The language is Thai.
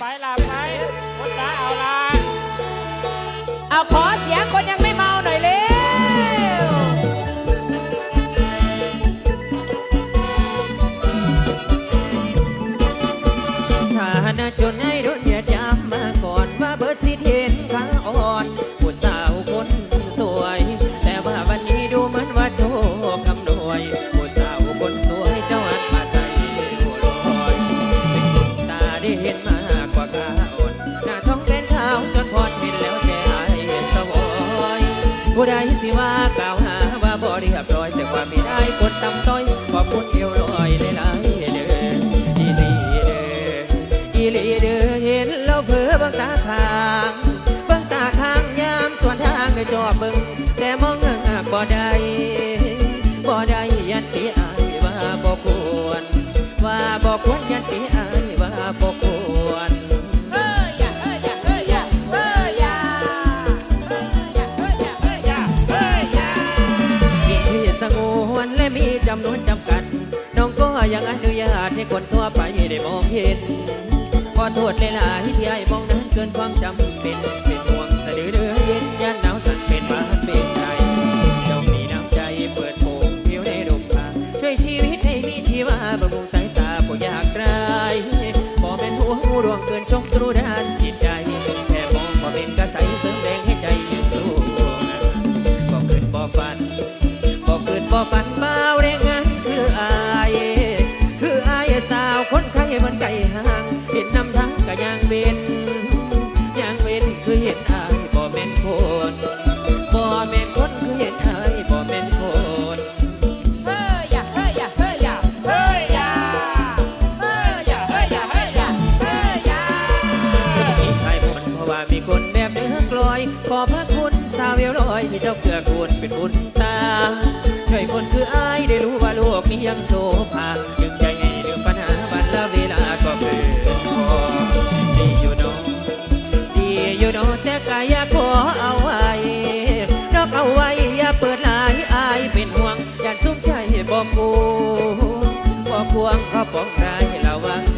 ไปลาไปคนละเอาละเอาขอเสียงคนยังไม่เมาหน่อยเร็วฐานะจนให้โด ผู้ใดสิว่ากล่าวหาว่าบ่เรียบร้อย แต่ความไม่ได้กดตำต้อยขอบคุณเอวลอยหลายเด้ออีลีเด้ออีลีเด้อเห็นแล้วเผลอเบังตาข้างเบังตาข้างยามส่วนทางในจอบึงแต่มองเงาบ่ได้ นุญาตให้คนทั่วไปได้มองเห็นขอโทษเลายๆที่ไอ้มองนั้นเกินความจำเป็น เป็นห่วงสะดือเดือเย็นยันหนาวสั่นเป็นมาเป็นใจเจ้ามีน้ำใจเปิดโปงผิวในดมตาช่วยชีวิตให้มีชีวาบำรุงสายตาผู้ยากไร้บ่เป็นหัวหูดวงเกินชงตรูด้ คนไข้มันไก่ห่าง เห็นนำทังกะยางเวนยางเวนคือเห็นอายบ่แม่นคนบ่แม่นคนคือเห็นอายบ่แม่นคนเฮ้ยอย่าเฮ้ยอย่าเฮ้ยอย่าเฮ้ยอย่าเฮ้ยอย่าเฮ้ยอย่าเฮ้ยอย่าเฮ้ยอย่ามีใครหมดเพราะว่ามีคนแบบเนื้อกลอย ขอพระคุณสาวเอวลอยที่เจ้าเกลือกูลเป็นบุญตาช่วยคนคืออายได้รู้ว่าโลกนี้ยังโซภา บ่ปูบ่พวงเขาปองรายระวัง